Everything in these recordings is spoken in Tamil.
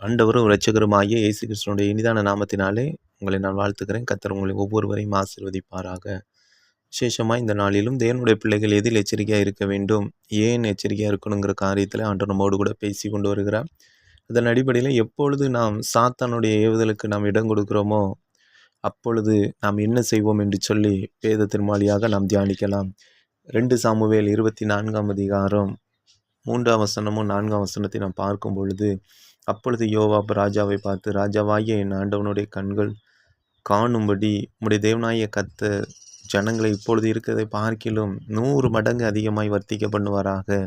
ஆண்டவரும் இரட்சகருமாகிய இயேசு கிருஷ்ணனுடைய இனிதான நாமத்தினாலே உங்களை நான் வாழ்த்துக்கிறேன் கத்தர் உங்களை ஒவ்வொருவரையும் ஆசிர்வதிப்பாராக. விசேஷமாக இந்த நாளிலும் தேவனுடைய பிள்ளைகள் எதில் எச்சரிக்கையாக இருக்க வேண்டும் ஏன் எச்சரிக்கையாக இருக்கணுங்கிற காரியத்தில் ஆண்டவர் நம்மோடு கூட பேசி கொண்டு வருகிறார். அதன் அடிப்படையில் எப்பொழுது நாம் சாத்தானுடைய ஏவுதலுக்கு நாம் இடம் கொடுக்கிறோமோ அப்பொழுது நாம் என்ன செய்வோம் என்று சொல்லி வேதத்தின் வழியாக நாம் தியானிக்கலாம். ரெண்டு சாமுவேல் இருபத்தி நான்காம் அதிகாரம் மூன்றாம் வசனமும் நான்காம் வசனத்தை நாம் பார்க்கும் பொழுது அப்பொழுது யோவாப் ராஜாவை பார்த்து ராஜாவாகிய என் ஆண்டவனுடைய கண்கள் காணும்படி உம்முடைய தேவனாய கத்த ஜனங்களை இப்பொழுது இருக்கிறதை பார்க்கிலும் நூறு மடங்கு அதிகமாய் வர்த்திக்க பண்ணுவாராக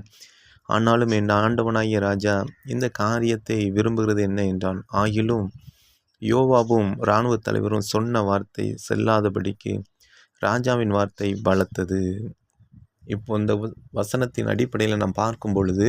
ஆனாலும் என் ஆண்டவனாகிய ராஜா இந்த காரியத்தை விரும்புகிறது என்ன என்றான். ஆகிலும் யோவாவும் இராணுவ தலைவரும் சொன்ன வார்த்தை செல்லாதபடிக்கு ராஜாவின் வார்த்தை பலத்தது. இப்போ இந்த வ- வசனத்தின் அடிப்படையில் நாம் பார்க்கும் பொழுது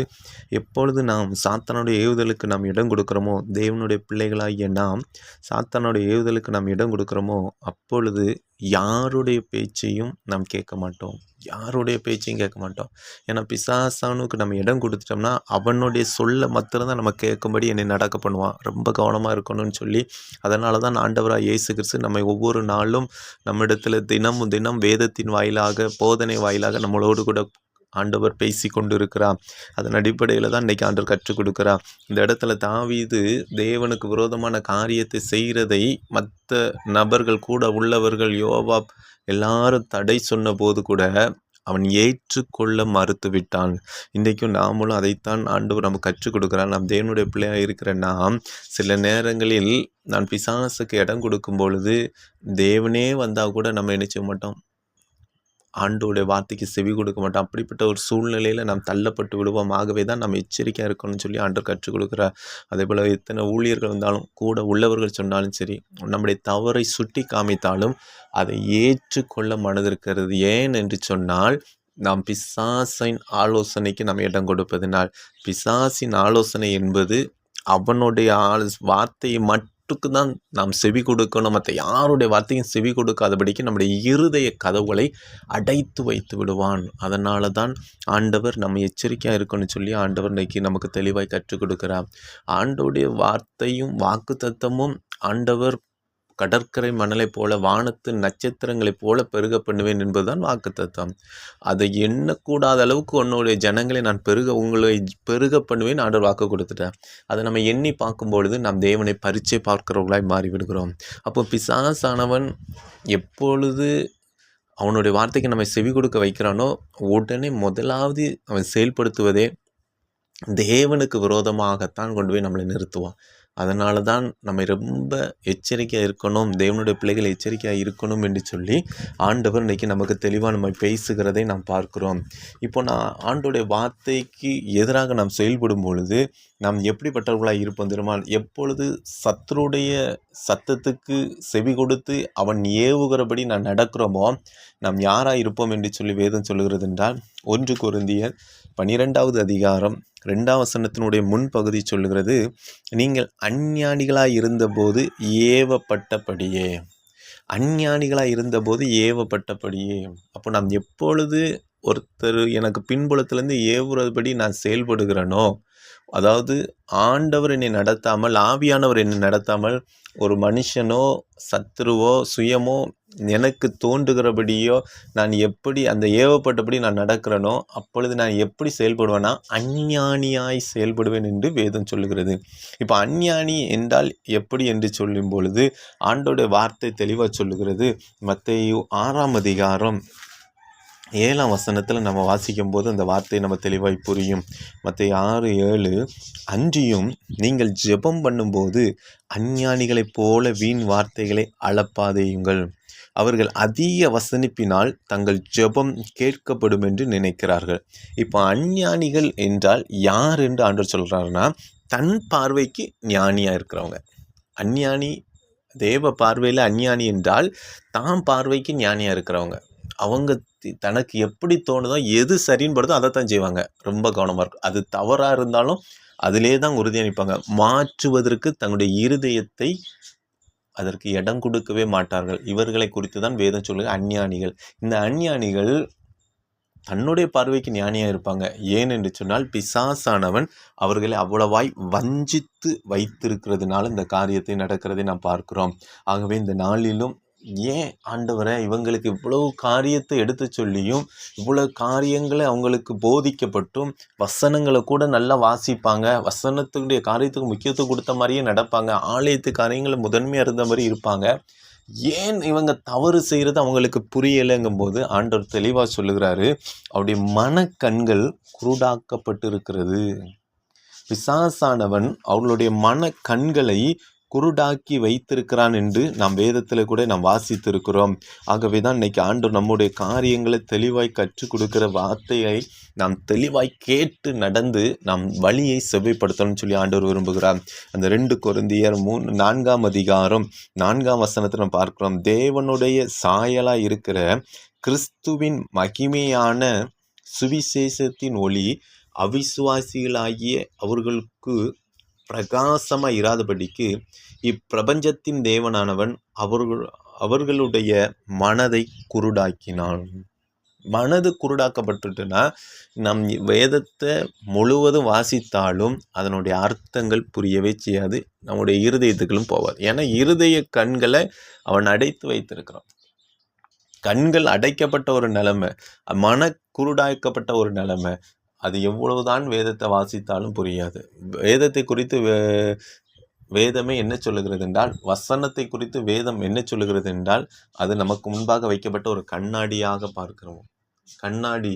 எப்பொழுது நாம் சாத்தானுடைய ஏவுதலுக்கு நாம் இடம் கொடுக்குறோமோ தேவனுடைய பிள்ளைகளாகிய நாம் சாத்தானுடைய ஏவுதலுக்கு நாம் இடம் கொடுக்குறோமோ அப்பொழுது யாருடைய பேச்சையும் நாம் கேட்க மாட்டோம். யாருடைய பேச்சையும் கேட்க மாட்டோம். ஏன்னா பிசாசானுக்கு நம்ம இடம் கொடுத்துட்டோம்னா அவனுடைய சொல்ல மாத்திரம்தான் நம்ம கேட்கும்படி என்னை நடக்க பண்ணுவான். ரொம்ப கவனமாக இருக்கணும்னு சொல்லி அதனால தான் ஆண்டவராக இயேசு கிறிஸ்து நம்மை ஒவ்வொரு நாளும் நம்மிடத்தில் தினமும் தினம் வேதத்தின் வாயிலாக போதனை வாயிலாக நம்மளோடு கூட ஆண்டவர் பேசி கொண்டிருக்கிறார் அதன் அடிப்படையில் தான் இன்றைக்கி ஆண்டவர் கற்றுக் கொடுக்குறா இந்த இடத்துல தாவீது தேவனுக்கு விரோதமான காரியத்தை செய்கிறதை மற்ற நபர்கள் கூட உள்ளவர்கள் யோவாப் எல்லாரும் தடை சொன்ன போது கூட அவன் ஏற்றுக்கொள்ள மறுத்து விட்டான் இன்றைக்கும் நாமளும் அதைத்தான் ஆண்டவர் நம்ம கற்றுக் கொடுக்குறான் நாம் தேவனுடைய பிள்ளையாக இருக்கிற நாம் சில நேரங்களில் நான் பிசாசுக்கு இடம் கொடுக்கும் பொழுது தேவனே வந்தால் கூட நம்ம நினைச்ச மாட்டோம்? ஆண்டோடைய வார்த்தைக்கு செவி கொடுக்க மாட்டோம். அப்படிப்பட்ட ஒரு சூழ்நிலையில் நாம் தள்ளப்பட்டு விடுவோம். ஆகவே தான் நம்ம எச்சரிக்கையாக இருக்கணும்னு சொல்லி ஆண்டு கற்றுக் கொடுக்குறார். அதே போல் எத்தனை ஊழியர்கள் வந்தாலும் கூட உள்ளவர்கள் சொன்னாலும் சரி நம்முடைய தவறை சுட்டி காமித்தாலும் அதை ஏற்றுக்கொள்ள மனதிருக்கிறது. ஏன் என்று சொன்னால் நாம் பிசாசின் ஆலோசனைக்கு நாம் இடம் கொடுப்பதனால். பிசாசின் ஆலோசனை என்பது அவனுடைய ஆலோ வார்த்தையை மட்டுக்கு தான் நாம் செவி கொடுக்கணும். மற்ற யாருடைய வார்த்தையும் செவி கொடுக்காதபடிக்கு நம்முடைய இருதய கதவுகளை அடைத்து வைத்து விடுவான். அதனால தான் ஆண்டவர் நம்ம எச்சரிக்கையாக இருக்கணும்னு சொல்லி ஆண்டவர் இன்றைக்கி நமக்கு தெளிவாய் கற்றுக் கொடுக்கிறார். ஆண்டோடைய வார்த்தையும் வாக்கு ஆண்டவர் கடற்கரை மணலைப் போல வானத்து நட்சத்திரங்களைப் போல பெருக பண்ணுவேன் என்பதுதான் வாக்குத்தத்தம். அதை எண்ணக்கூடாத அளவுக்கு உன்னுடைய ஜனங்களை நான் பெருக உங்களை பெருக பண்ணுவேன் ஆண்டவர் வாக்கு கொடுத்துட்டேன் அதை நம்ம எண்ணி பார்க்கும் பொழுது நாம் தேவனை பரிச்சை பார்க்கிறவர்களாய் மாறிவிடுகிறோம். அப்போ பிசாசானவன் எப்பொழுது அவனுடைய வார்த்தைக்கு நம்ம செவி கொடுக்க வைக்கிறானோ உடனே முதலாவது அவன் செயல்படுத்துவதே தேவனுக்கு விரோதமாகத்தான் கொண்டு போய் நம்மளை நிறுத்துவான். அதனால தான் நம்ம ரொம்ப எச்சரிக்கையாக இருக்கணும் தேவனுடைய பிள்ளைகள் எச்சரிக்கையாக இருக்கணும் என்று சொல்லி ஆண்டவர் இன்றைக்கி நமக்கு தெளிவாக நம்ம பேசுகிறதை நாம் பார்க்குறோம். இப்போ நான் ஆண்டோடைய வார்த்தைக்கு எதிராக நாம் செயல்படும் பொழுது நாம் எப்படிப்பட்டவர்களாக இருப்போம் திருமால் எப்பொழுது சத்ருடைய சத்தத்துக்கு செவி கொடுத்து அவன் ஏவுகிறபடி நான் நடக்கிறோமோ நாம் யாராக இருப்போம் என்று சொல்லி வேதம் சொல்கிறது என்றால் ஒன்று குருந்தியர் பனிரெண்டாவது அதிகாரம் ரெண்டாம் வசனத்தினுடைய முன்பகுதி சொல்லுகிறது நீங்கள் அஞ்ஞானிகளாக இருந்தபோது ஏவப்பட்டபடியே. அஞ்ஞானிகளாக இருந்தபோது ஏவப்பட்டபடியே. அப்போ நாம் எப்பொழுது ஒருத்தர் எனக்கு பின்புலத்திலேருந்து ஏவுறபடி நான் செயல்படுகிறேனோ அதாவது ஆண்டவர் என்னை நடத்தாமல் ஆவியானவர் என்னை நடத்தாமல் ஒரு மனுஷனோ சத்துருவோ சுயமோ எனக்கு தோன்றுகிறபடியோ நான் எப்படி அந்த ஏவப்பட்டபடி நான் நடக்கிறேனோ அப்பொழுது நான் எப்படி செயல்படுவேன்னா அஞ்ஞானியாய் செயல்படுவேன் என்று வேதம் சொல்லுகிறது. இப்போ அஞ்ஞானி என்றால் எப்படி என்று சொல்லும் பொழுது ஆண்டோடைய வார்த்தை தெளிவாக சொல்லுகிறது. மத்தேயு ஆறாம் அதிகாரம் ஏழாம் வசனத்தில் நம்ம வாசிக்கும் போது அந்த வார்த்தை நம்ம தெளிவாய் புரியும். மற்ற ஆறு ஏழு அன்றியும் நீங்கள் ஜெபம் பண்ணும்போது அஞ்ஞானிகளைப் போல வீண் வார்த்தைகளை அளப்பாதேயுங்கள். அவர்கள் அதிக வசனிப்பினால் தங்கள் ஜெபம் கேட்கப்படும் என்று நினைக்கிறார்கள். இப்போ அஞ்ஞானிகள் என்றால் யார் என்று ஆண்டு சொல்கிறாருன்னா தன் பார்வைக்கு ஞானியாக இருக்கிறவங்க. அஞ்ஞானி தேவ பார்வையில் அஞ்ஞானி என்றால் தாம் பார்வைக்கு ஞானியாக இருக்கிறவங்க. அவங்க தனக்கு எப்படி தோணுதோ எது சரின்னு படுதோ அதை தான் செய்வாங்க. ரொம்ப கவனமாக இருக்கும் அது தவறாக இருந்தாலும் அதிலே தான் உறுதியாக நிற்பாங்க மாற்றுவதற்கு தங்களுடைய இருதயத்தை அதற்கு இடம் கொடுக்கவே மாட்டார்கள். இவர்களை குறித்து தான் வேதம் சொல்லுங்க அஞ்ஞானிகள் இந்த அஞ்ஞானிகள் தன்னுடைய பார்வைக்கு ஞானியாக இருப்பாங்க. ஏன் என்று சொன்னால் பிசாசானவன் அவர்களை அவ்வளவாய் வஞ்சித்து வைத்திருக்கிறதுனால இந்த காரியத்தை நடக்கிறதை நாம் பார்க்கிறோம். ஆகவே இந்த நாளிலும் ஏன் ஆண்டவரை இவங்களுக்கு இவ்வளவு காரியத்தை எடுத்து சொல்லியும் இவ்வளவு காரியங்களை அவங்களுக்கு போதிக்கப்பட்டும் வசனங்களை கூட நல்லா வாசிப்பாங்க வசனத்துடைய காரியத்துக்கு முக்கியத்துவம் கொடுத்த மாதிரியே நடப்பாங்க ஆலயத்து காரியங்களை முதன்மையாக இருந்த மாதிரி இருப்பாங்க. ஏன் இவங்க தவறு செய்கிறது அவங்களுக்கு புரியலைங்கும் போது ஆண்டவர் தெளிவாக சொல்லுகிறாரு அவருடைய மனக்கண்கள் குருடாக்கப்பட்டு இருக்கிறது பிசாசானவன் அவர்களுடைய மன கண்களை குருடாக்கி வைத்திருக்கிறான் என்று நாம் வேதத்தில் கூட நாம் வாசித்திருக்கிறோம். ஆகவே தான் இன்னைக்கு ஆண்டு நம்முடைய காரியங்களை தெளிவாய் கற்றுக் கொடுக்கிற வார்த்தையை நாம் தெளிவாய் கேட்டு நடந்து நாம் வழியை செவ்வைப்படுத்தணும்னு சொல்லி ஆண்டவர் விரும்புகிறார். அந்த ரெண்டு குருந்தியர் மூணு நான்காம் அதிகாரம் நான்காம் வசனத்தை நம்ம பார்க்கிறோம். தேவனுடைய சாயலாக இருக்கிற கிறிஸ்துவின் மகிமையான சுவிசேஷத்தின் ஒளி அவிசுவாசிகளாகிய அவர்களுக்கு பிரகாசமாக இராதபடிக்கு இப்பிரபஞ்சத்தின் தேவனானவன் அவர்கள் அவர்களுடைய மனதை குருடாக்கினான். மனது குருடாக்கப்பட்டுட்டுனா நம் வேதத்தை முழுவதும் வாசித்தாலும் அதனுடைய அர்த்தங்கள் புரியவே செய்யாது. நம்முடைய இருதயத்துக்களும் போவாது ஏன்னா இருதய கண்களை அவன் அடைத்து வைத்திருக்கிறான். கண்கள் அடைக்கப்பட்ட ஒரு நிலைமை மன குருடாக்கப்பட்ட ஒரு நிலைமை அது எவ்வளவுதான் வேதத்தை வாசித்தாலும் புரியாது. வேதத்தை குறித்து வேதமே என்ன சொல்லுகிறது என்றால் வசனத்தை குறித்து வேதம் என்ன சொல்லுகிறது என்றால் அது நமக்கு முன்பாக வைக்கப்பட்ட ஒரு கண்ணாடியாக பார்க்கிறோம். கண்ணாடி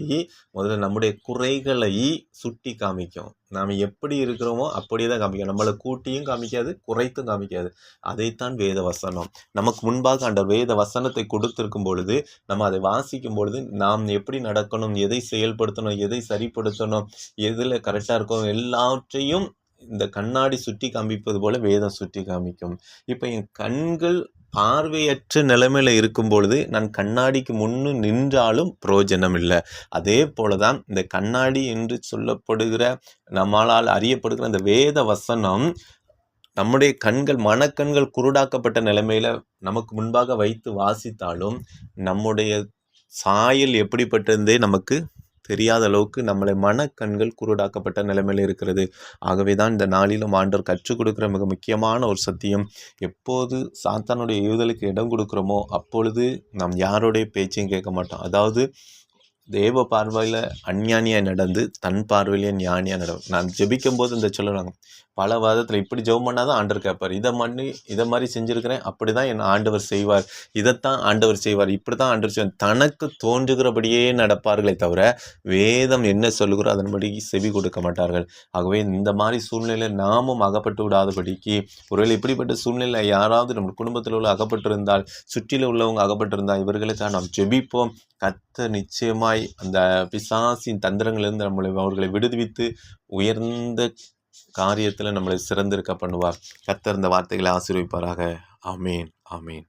முதல்ல நம்முடைய குறைகளை சுட்டி காமிக்கும். நாம் எப்படி இருக்கிறோமோ அப்படியே தான் காமிக்கும். நம்மளை கூட்டியும் காமிக்காது குறைத்தும் காமிக்காது. அதைத்தான் வேத வசனம் நமக்கு முன்பாக அந்த வேத வசனத்தை கொடுத்திருக்கும் பொழுது நம்ம அதை வாசிக்கும் பொழுது நாம் எப்படி நடக்கணும் எதை செயல்படுத்தணும் எதை சரிப்படுத்தணும் எதில் கரெக்டாக இருக்கணும் எல்லாவற்றையும் இந்த கண்ணாடி சுட்டி காமிப்பது போல வேதம் சுட்டி காமிக்கும். இப்போ என் கண்கள் பார்வையற்ற நிலைமையில் இருக்கும் பொழுது நான் கண்ணாடிக்கு முன்னு நின்றாலும் பிரயோஜனம் இல்லை அதே போல தான் இந்த கண்ணாடி என்று சொல்லப்படுகிற நம்மளால் அறியப்படுகிற அந்த வேத வசனம் நம்முடைய கண்கள் மனக்கண்கள் குருடாக்கப்பட்ட நிலைமையில் நமக்கு முன்பாக வைத்து வாசித்தாலும் நம்முடைய சாயல் எப்படிப்பட்டிருந்தே நமக்கு தெரியாத அளவுக்கு நம்மளை மனக்கண்கள் குருடாக்கப்பட்ட நிலைமையில் இருக்கிறது. ஆகவே தான் இந்த நாளிலும் ஆண்டவர் கற்றுக் கொடுக்குற மிக முக்கியமான ஒரு சத்தியம். எப்போது சாத்தானுடைய ஏவுதலுக்கு இடம் கொடுக்குறோமோ அப்பொழுது நாம் யாருடைய பேச்சையும் கேட்க மாட்டோம். அதாவது தேவ பார்வையில் அஞ்ஞானியாக நடந்து தன் பார்வையிலே ஞானியாக நடக்கும் நான் ஜெபிக்கும் போது இந்த சொல்லுறாங்க பல வாதத்தில் இப்படி ஜெபம் பண்ணால் தான் ஆண்டவர் கேட்பார். இதை மண்ணு இதை மாதிரி செஞ்சுருக்கிறேன் அப்படி தான் என் ஆண்டவர் செய்வார். இதைத்தான் ஆண்டவர் செய்வார். இப்படி தான் ஆண்டவர் செய்வார். தனக்கு தோன்றுகிறபடியே நடப்பார்களே தவிர வேதம் என்ன சொல்லுகிறோ அதன்படி செவி கொடுக்க மாட்டார்கள். ஆகவே இந்த மாதிரி சூழ்நிலையில் நாமும் அகப்பட்டு விடாதபடிக்கு ஒருவேளை இப்படிப்பட்ட சூழ்நிலை யாராவது நம்ம குடும்பத்தில் உள்ள அகப்பட்டிருந்தால் சுற்றில உள்ளவங்க அகப்பட்டிருந்தால் இவர்களுக்காக நாம் ஜெபிப்போம். கத்த நிச்சயமாய் அந்த பிசாசின் தந்திரங்களிலிருந்து நம்மளை அவர்களை விடுவித்து உயர்ந்த காரியத்தில் நம்மளை சிறந்திருக்க பண்ணுவார். கத்தர் இந்த வார்த்தைகளை ஆசீர்விப்பாராக. ஆமேன் ஆமேன்.